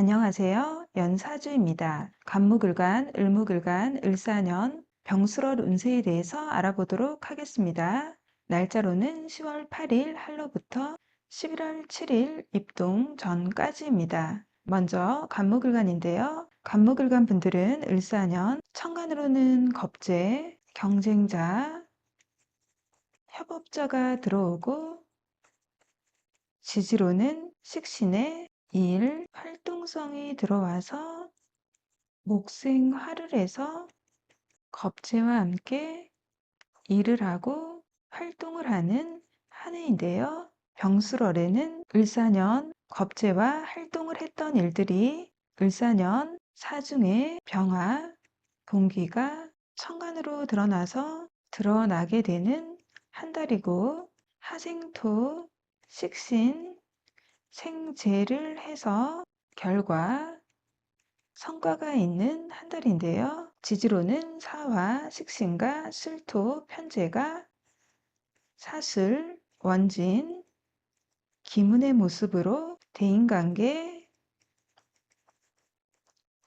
안녕하세요. 연사주입니다. 간목을간, 을목을간, 을사년, 병술월 운세에 대해서 알아보도록 하겠습니다. 날짜로는 10월 8일 할로부터 11월 7일 입동 전까지입니다. 먼저 간목을간인데요. 간목을간 분들은 을사년, 천간으로는 겁재, 경쟁자, 협업자가 들어오고 지지로는 식신의 일, 활동성이 들어와서 목생화를 해서 겁재와 함께 일을 하고 활동을 하는 한 해인데요. 병술월에는 을사년 겁재와 활동을 했던 일들이 을사년 사중의 병화, 동기가 천간으로 드러나서 드러나게 되는 한 달이고 하생토, 식신, 생재를 해서 결과, 성과가 있는 한 달인데요. 지지로는 사화, 식신과 술토, 편제가 사술, 원진, 기문의 모습으로 대인관계,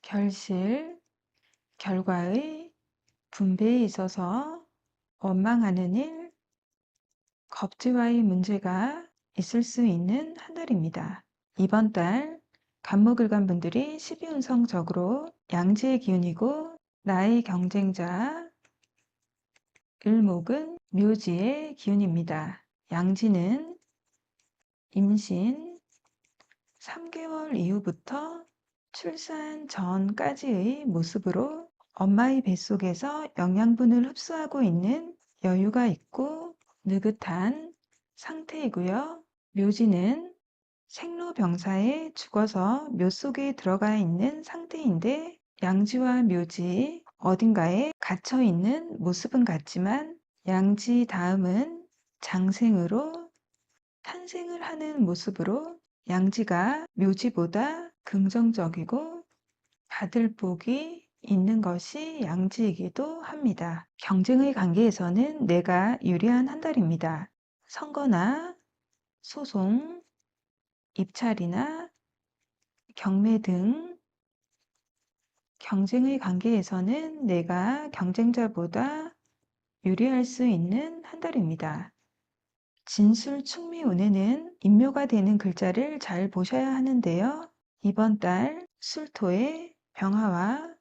결실, 결과의 분배에 있어서 원망하는 일, 겁지와의 문제가 있을 수 있는 한 달입니다. 이번 달 간목을간 분들이 12운성적으로 양지의 기운이고 나의 경쟁자 을목은 묘지의 기운입니다. 양지는 임신 3개월 이후부터 출산 전까지의 모습으로 엄마의 뱃속에서 영양분을 흡수하고 있는 여유가 있고 느긋한 상태이고요. 묘지는 생로병사에 죽어서 묘 속에 들어가 있는 상태인데 양지와 묘지 어딘가에 갇혀 있는 모습은 같지만 양지 다음은 장생으로 탄생을 하는 모습으로 양지가 묘지보다 긍정적이고 받을 복이 있는 것이 양지이기도 합니다. 경쟁의 관계에서는 내가 유리한 한 달입니다. 선거나 소송, 입찰이나 경매 등 경쟁의 관계에서는 내가 경쟁자보다 유리할 수 있는 한 달입니다. 진술 충미 운에는 인묘가 되는 글자를 잘 보셔야 하는데요. 이번 달 술토의 병화와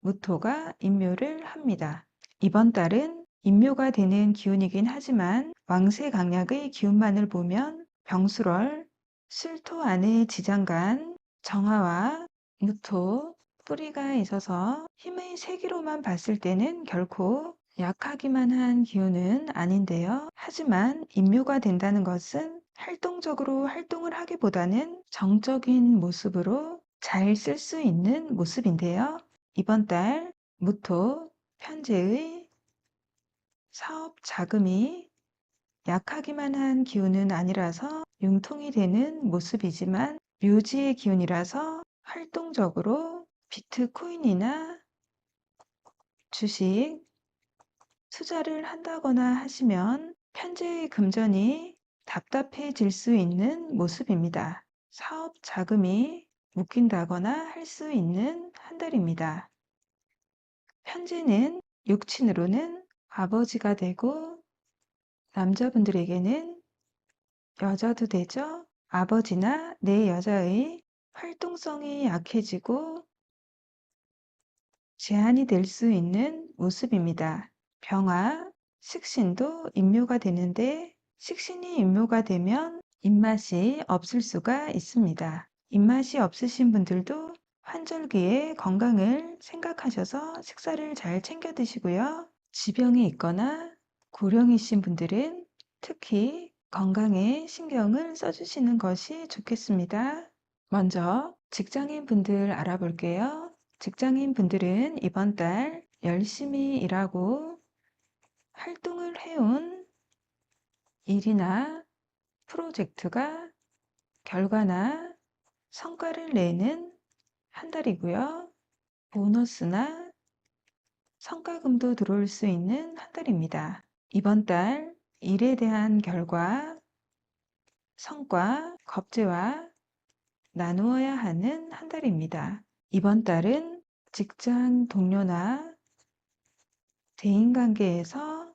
무토가 인묘를 합니다. 이번 달은 인묘가 되는 기운이긴 하지만 왕세 강약의 기운만을 보면 병술월, 술토 안에 지장간, 정화와 무토, 뿌리가 있어서 힘의 세기로만 봤을 때는 결코 약하기만 한 기운은 아닌데요. 하지만 인묘가 된다는 것은 활동적으로 활동을 하기보다는 정적인 모습으로 잘 쓸 수 있는 모습인데요. 이번 달 무토 편제의 사업 자금이 약하기만 한 기운은 아니라서 융통이 되는 모습이지만 묘지의 기운이라서 활동적으로 비트코인이나 주식 투자를 한다거나 하시면 편제의 금전이 답답해질 수 있는 모습입니다. 사업 자금이 묶인다거나 할 수 있는 한 달입니다. 편제는 육친으로는 아버지가 되고 남자분들에게는 여자도 되죠. 아버지나 내 여자의 활동성이 약해지고 제한이 될 수 있는 모습입니다. 병화, 식신도 임묘가 되는데 식신이 임묘가 되면 입맛이 없을 수가 있습니다. 입맛이 없으신 분들도 환절기에 건강을 생각하셔서 식사를 잘 챙겨 드시고요. 지병이 있거나 고령이신 분들은 특히 건강에 신경을 써주시는 것이 좋겠습니다. 먼저 직장인 분들 알아볼게요. 직장인 분들은 이번 달 열심히 일하고 활동을 해온 일이나 프로젝트가 결과나 성과를 내는 한 달이고요. 보너스나 성과금도 들어올 수 있는 한 달입니다. 이번 달 일에 대한 결과, 성과, 겁재와 나누어야 하는 한 달입니다. 이번 달은 직장 동료나 대인관계에서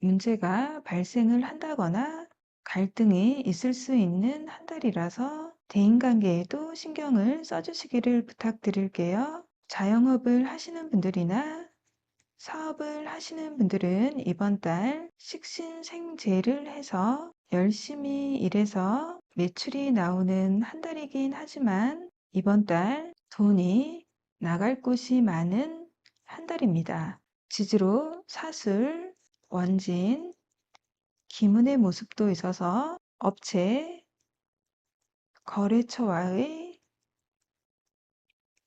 문제가 발생을 한다거나 갈등이 있을 수 있는 한 달이라서 대인관계에도 신경을 써주시기를 부탁드릴게요. 자영업을 하시는 분들이나 사업을 하시는 분들은 이번 달 식신생재를 해서 열심히 일해서 매출이 나오는 한 달이긴 하지만 이번 달 돈이 나갈 곳이 많은 한 달입니다. 지지로 사술, 원진, 기문의 모습도 있어서 업체, 거래처와의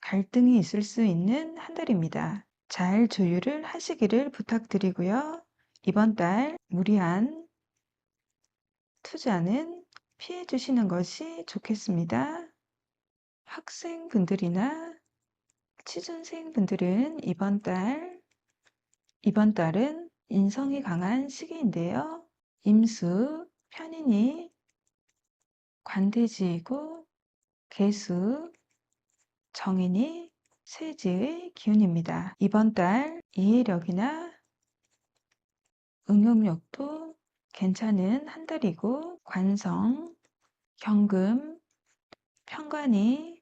갈등이 있을 수 있는 한 달입니다. 잘 조율을 하시기를 부탁드리고요. 이번 달 무리한 투자는 피해 주시는 것이 좋겠습니다. 학생분들이나 취준생분들은 이번 달, 이번 달은 인성이 강한 시기인데요. 임수, 편인이 관대지이고 개수, 정인이 세지의 기운입니다. 이번 달 이해력이나 응용력도 괜찮은 한 달이고 관성, 경금, 편관이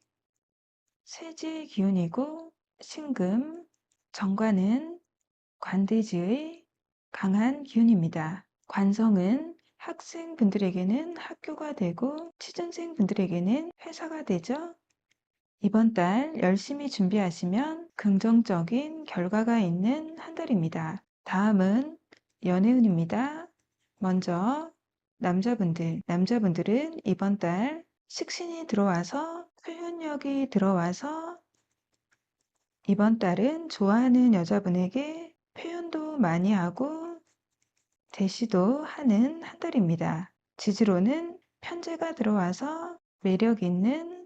세지의 기운이고 신금, 정관은 관대지의 강한 기운입니다. 관성은 학생분들에게는 학교가 되고 취준생분들에게는 회사가 되죠. 이번 달 열심히 준비하시면 긍정적인 결과가 있는 한 달입니다. 다음은 연애운입니다. 먼저 남자분들, 남자분들은 이번 달 식신이 들어와서 표현력이 들어와서 이번 달은 좋아하는 여자분에게 표현도 많이 하고 대시도 하는 한 달입니다. 지지로는 편제가 들어와서 매력 있는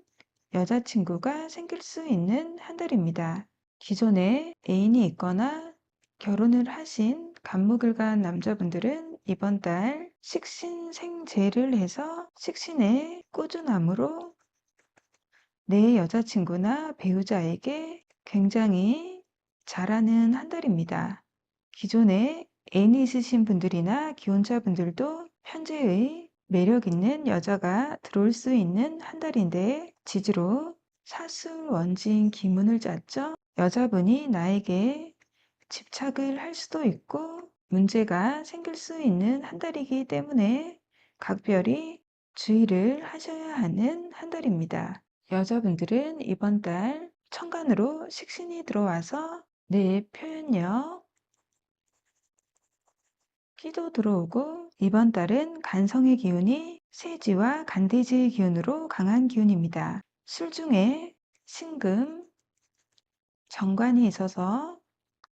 여자친구가 생길 수 있는 한 달입니다. 기존에 애인이 있거나 결혼을 하신 간목을 간 남자분들은 이번 달 식신생재를 해서 식신의 꾸준함으로 내 여자친구나 배우자에게 굉장히 잘하는 한 달입니다. 기존에 애인이 있으신 분들이나 기혼자분들도 현재의 매력 있는 여자가 들어올 수 있는 한 달인데 지지로 사술 원진 기문을 짰죠. 여자분이 나에게 집착을 할 수도 있고 문제가 생길 수 있는 한 달이기 때문에 각별히 주의를 하셔야 하는 한 달입니다. 여자분들은 이번 달 천간으로 식신이 들어와서 내 표현력, 끼도 들어오고 이번 달은 간성의 기운이 세지와 간대지의 기운으로 강한 기운입니다. 술 중에 신금, 정관이 있어서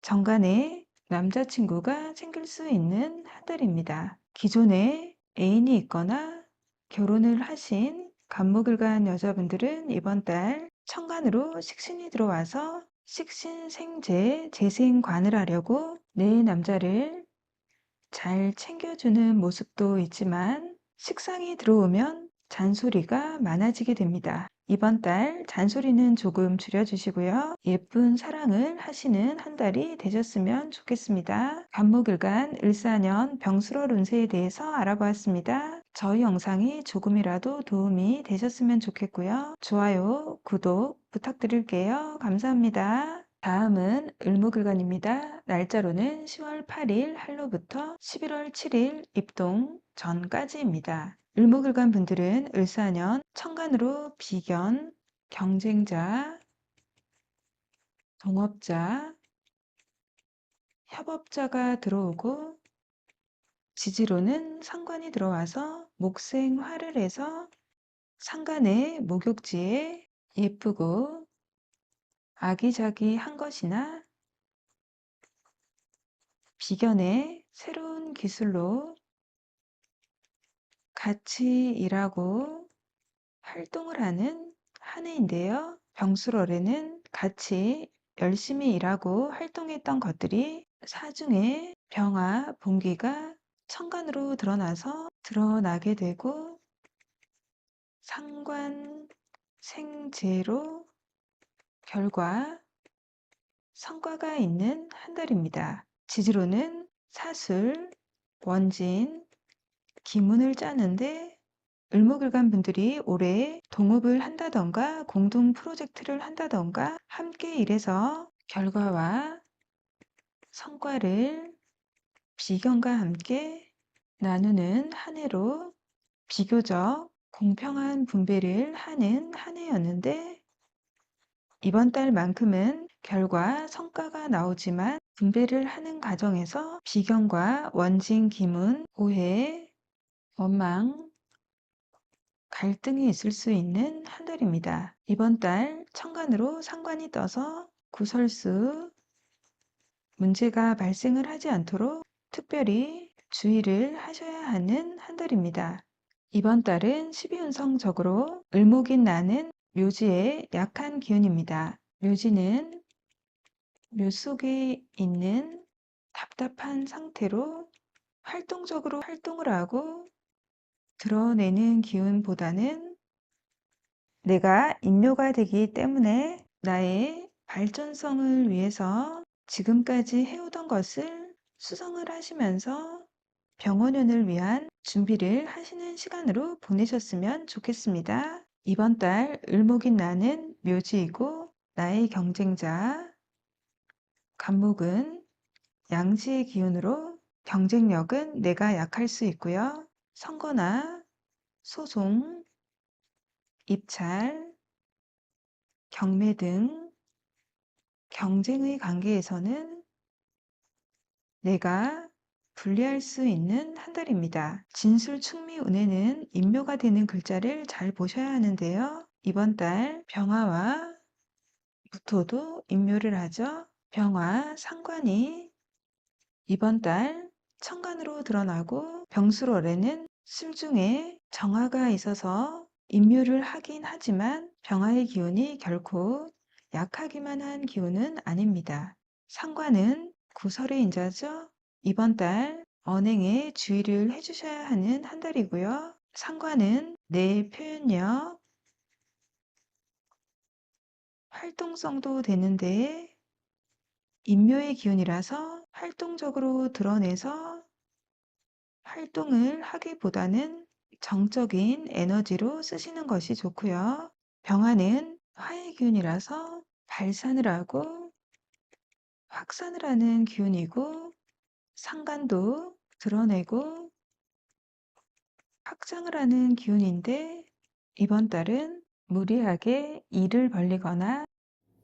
정관에 남자친구가 생길 수 있는 한 달입니다. 기존에 애인이 있거나 결혼을 하신 간목을 간 여자분들은 이번 달 천간으로 식신이 들어와서 식신 생재 재생관을 하려고 내 남자를 잘 챙겨주는 모습도 있지만 식상이 들어오면 잔소리가 많아지게 됩니다. 이번 달 잔소리는 조금 줄여주시고요. 예쁜 사랑을 하시는 한 달이 되셨으면 좋겠습니다. 간목일간 을사년 병수월 운세에 대해서 알아보았습니다. 저희 영상이 조금이라도 도움이 되셨으면 좋겠고요. 좋아요, 구독 부탁드릴게요. 감사합니다. 다음은 을목일간입니다. 날짜로는 10월 8일 할로부터 11월 7일 입동 전까지입니다. 을목을간 분들은 을사년 천간으로 비견, 경쟁자, 동업자, 협업자가 들어오고 지지로는 상관이 들어와서 목생화를 해서 상간의 목욕지에 예쁘고 아기자기한 것이나 비견의 새로운 기술로 같이 일하고 활동을 하는 한 해인데요. 병술월에는 같이 열심히 일하고 활동했던 것들이 사중에 병화, 분기가 천간으로 드러나서 드러나게 되고 상관, 생제로 결과, 성과가 있는 한 달입니다. 지지로는 사술, 원진, 기문을 짜는데 을목일간 분들이 올해 동업을 한다던가 공동 프로젝트를 한다던가 함께 일해서 결과와 성과를 비견과 함께 나누는 한 해로 비교적 공평한 분배를 하는 한 해였는데 이번 달만큼은 결과, 성과가 나오지만 분배를 하는 과정에서 비견과 원진, 기문, 오해, 원망, 갈등이 있을 수 있는 한 달입니다. 이번 달 천간으로 상관이 떠서 구설수, 문제가 발생을 하지 않도록 특별히 주의를 하셔야 하는 한 달입니다. 이번 달은 12운성적으로 을목인 나는 묘지의 약한 기운입니다. 묘지는 묘 속에 있는 답답한 상태로 활동적으로 활동을 하고 드러내는 기운보다는 내가 인묘가 되기 때문에 나의 발전성을 위해서 지금까지 해오던 것을 수성을 하시면서 병원연을 위한 준비를 하시는 시간으로 보내셨으면 좋겠습니다. 이번 달 을목인 나는 묘지이고 나의 경쟁자 간목은 양지의 기운으로 경쟁력은 내가 약할 수 있고요. 선거나 소송, 입찰, 경매 등 경쟁의 관계에서는 내가 분리할 수 있는 한 달입니다. 진술 충미 운에는 인묘가 되는 글자를 잘 보셔야 하는데요. 이번 달 병화와 무토도 인묘를 하죠. 병화 상관이 이번 달 천간으로 드러나고 병술월에는 술중에 정화가 있어서 인묘를 하긴 하지만 병화의 기운이 결코 약하기만 한 기운은 아닙니다. 상관은 구설의 인자죠. 이번 달 언행에 주의를 해주셔야 하는 한 달이고요. 상관은 내 표현력, 활동성도 되는데 인묘의 기운이라서 활동적으로 드러내서 활동을 하기보다는 정적인 에너지로 쓰시는 것이 좋고요. 병화는 화의 기운이라서 발산을 하고 확산을 하는 기운이고 상관도 드러내고 확장을 하는 기운인데 이번 달은 무리하게 일을 벌리거나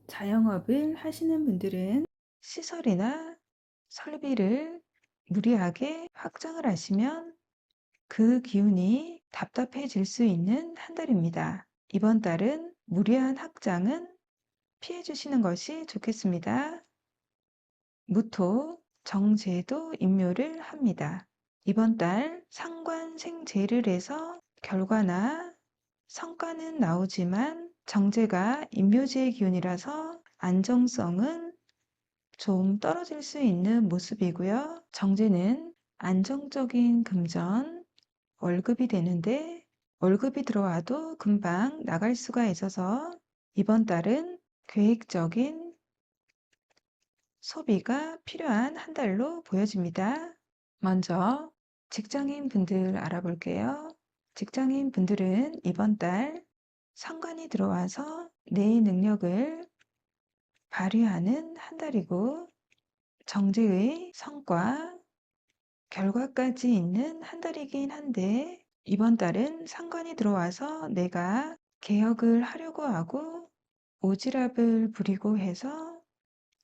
자영업을 하시는 분들은 시설이나 설비를 무리하게 확장을 하시면 그 기운이 답답해질 수 있는 한 달입니다. 이번 달은 무리한 확장은 피해 주시는 것이 좋겠습니다. 무토, 정제도 임묘를 합니다. 이번 달 상관생제를 해서 결과나 성과는 나오지만 정제가 임묘제의 기운이라서 안정성은 좀 떨어질 수 있는 모습이고요. 정제는 안정적인 금전, 월급이 되는데 월급이 들어와도 금방 나갈 수가 있어서 이번 달은 계획적인 소비가 필요한 한 달로 보여집니다. 먼저 직장인 분들 알아볼게요. 직장인 분들은 이번 달 상관이 들어와서 내 능력을 발휘하는 한 달이고 정제의 성과, 결과까지 있는 한 달이긴 한데 이번 달은 상관이 들어와서 내가 개혁을 하려고 하고 오지랖을 부리고 해서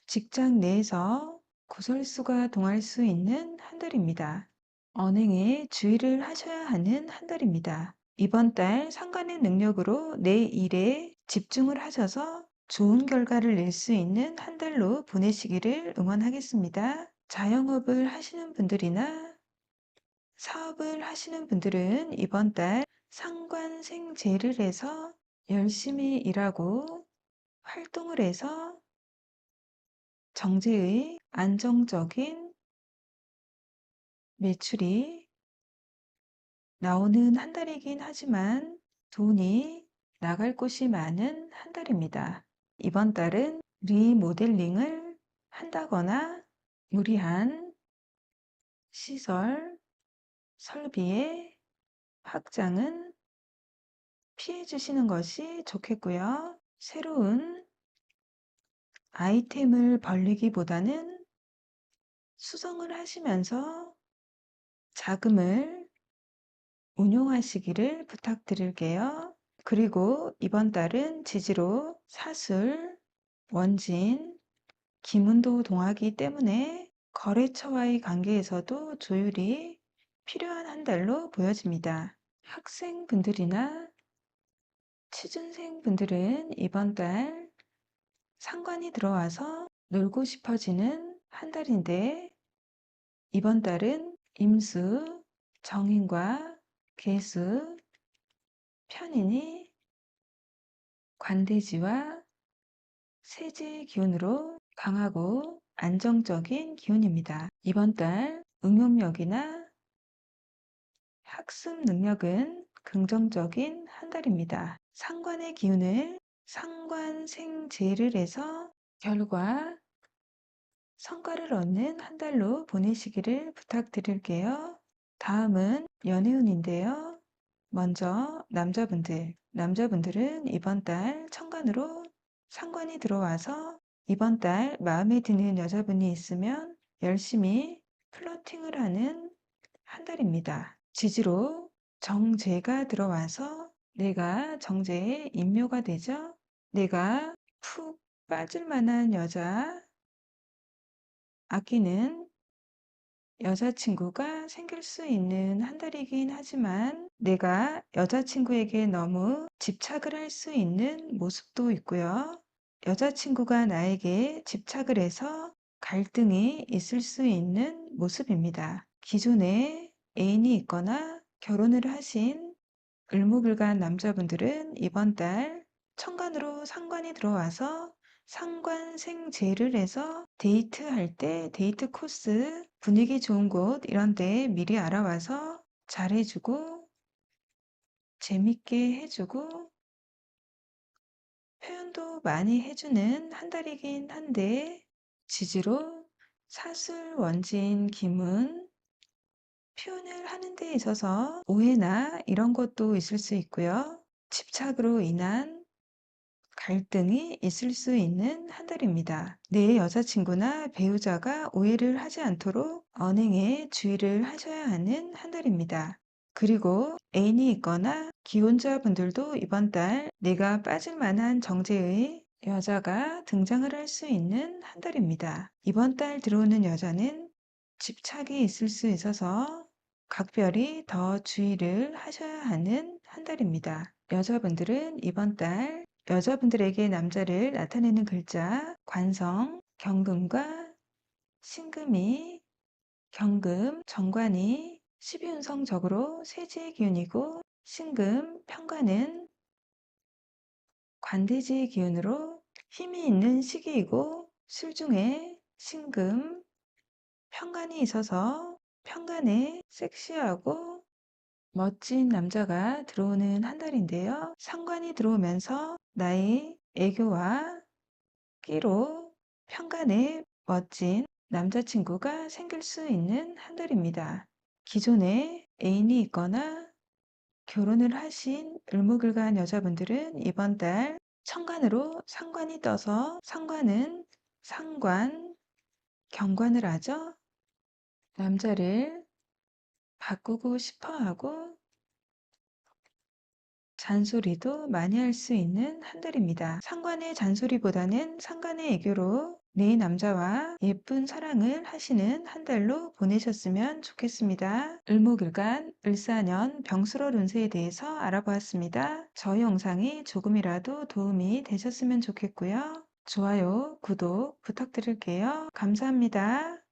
직장 내에서 구설수가 동할 수 있는 한 달입니다. 언행에 주의를 하셔야 하는 한 달입니다. 이번 달 상관의 능력으로 내 일에 집중을 하셔서 좋은 결과를 낼 수 있는 한 달로 보내시기를 응원하겠습니다. 자영업을 하시는 분들이나 사업을 하시는 분들은 이번 달 상관생제를 해서 열심히 일하고 활동을 해서 정제의 안정적인 매출이 나오는 한 달이긴 하지만 돈이 나갈 곳이 많은 한 달입니다. 이번 달은 리모델링을 한다거나 무리한 시설, 설비의 확장은 피해 주시는 것이 좋겠고요. 새로운 아이템을 벌리기보다는 수성을 하시면서 자금을 운용하시기를 부탁드릴게요. 그리고 이번 달은 지지로 사술, 원진, 기문도 동하기 때문에 거래처와의 관계에서도 조율이 필요한 한 달로 보여집니다. 학생분들이나 취준생분들은 이번 달 상관이 들어와서 놀고 싶어지는 한 달인데 이번 달은 임수, 정인과 개수, 편인이 관대지와 세제 기운으로 강하고 안정적인 기운입니다. 이번 달 응용력이나 학습 능력은 긍정적인 한 달입니다. 상관의 기운을 상관생재를 해서 결과, 성과를 얻는 한 달로 보내시기를 부탁드릴게요. 다음은 연애운인데요. 먼저 남자분들. 남자분들은 이번 달 천간으로 상관이 들어와서 이번 달 마음에 드는 여자분이 있으면 열심히 플러팅을 하는 한 달입니다. 지지로 정제가 들어와서 내가 정제의 인묘가 되죠. 내가 푹 빠질 만한 여자, 아끼는 여자친구가 생길 수 있는 한 달이긴 하지만 내가 여자친구에게 너무 집착을 할 수 있는 모습도 있고요. 여자친구가 나에게 집착을 해서 갈등이 있을 수 있는 모습입니다. 기존에 애인이 있거나 결혼을 하신 을목을간 남자분들은 이번 달 천간으로 상관이 들어와서 상관생재를 해서 데이트할 때 데이트 코스, 분위기 좋은 곳 이런 데 미리 알아와서 잘해주고 재밌게 해주고 표현도 많이 해주는 한 달이긴 한데 지지로 사술, 원진, 기문 표현을 하는 데 있어서 오해나 이런 것도 있을 수 있고요. 집착으로 인한 갈등이 있을 수 있는 한 달입니다. 내 여자친구나 배우자가 오해를 하지 않도록 언행에 주의를 하셔야 하는 한 달입니다. 그리고 애인이 있거나 기혼자분들도 이번 달 내가 빠질 만한 정제의 여자가 등장을 할 수 있는 한 달입니다. 이번 달 들어오는 여자는 집착이 있을 수 있어서 각별히 더 주의를 하셔야 하는 한 달입니다. 여자분들은 이번 달 여자분들에게 남자를 나타내는 글자 관성, 경금과 신금이 경금, 정관이 12운성적으로 세지의 기운이고 신금, 평관은 관대지의 기운으로 힘이 있는 시기이고 술중에 신금, 평관이 있어서 평관에 섹시하고 멋진 남자가 들어오는 한 달인데요. 상관이 들어오면서 나의 애교와 끼로 평간에 멋진 남자친구가 생길 수 있는 한 달입니다. 기존에 애인이 있거나 결혼을 하신 을목을간 여자분들은 이번 달 천간으로 상관이 떠서 상관은 상관, 경관을 하죠. 남자를 바꾸고 싶어 하고 잔소리도 많이 할 수 있는 한 달입니다. 상관의 잔소리보다는 상관의 애교로 내 남자와 예쁜 사랑을 하시는 한 달로 보내셨으면 좋겠습니다. 을목일간 을사년 병수월 운세에 대해서 알아보았습니다. 저희 영상이 조금이라도 도움이 되셨으면 좋겠고요. 좋아요, 구독 부탁드릴게요. 감사합니다.